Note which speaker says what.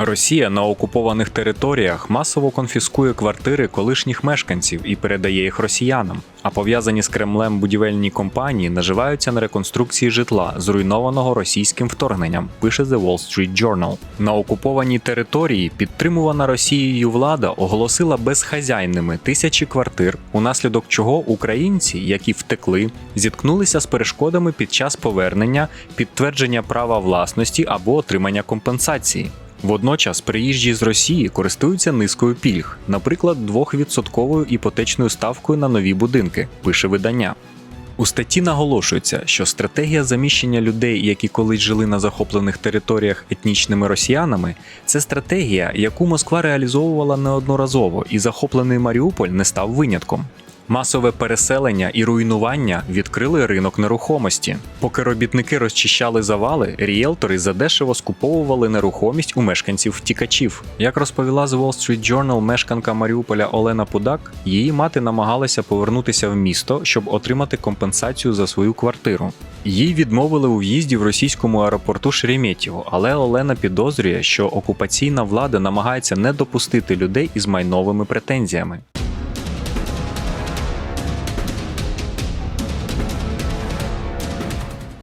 Speaker 1: Росія на окупованих територіях масово конфіскує квартири колишніх мешканців і передає їх росіянам. А пов'язані з Кремлем будівельні компанії наживаються на реконструкції житла, зруйнованого російським вторгненням. Пише The Wall Street Journal. На окупованій території підтримувана Росією влада оголосила безхазяйними тисячі квартир, унаслідок чого українці, які втекли, зіткнулися з перешкодами під час повернення, підтвердження права власності або отримання компенсації. Водночас приїжджі з Росії користуються низкою пільг, наприклад, 2% іпотечною ставкою на нові будинки, пише видання. У статті наголошується, що стратегія заміщення людей, які колись жили на захоплених територіях етнічними росіянами, це стратегія, яку Москва реалізовувала неодноразово, і захоплений Маріуполь не став винятком. Масове переселення і руйнування відкрили ринок нерухомості. Поки робітники розчищали завали, ріелтори задешево скуповували нерухомість у мешканців втікачів. Як розповіла The Wall Street Journal мешканка Маріуполя Олена Пудак, її мати намагалася повернутися в місто, щоб отримати компенсацію за свою квартиру. Їй відмовили у в'їзді в російському аеропорту Шереметьєво, але Олена підозрює, що окупаційна влада намагається не допустити людей із майновими претензіями.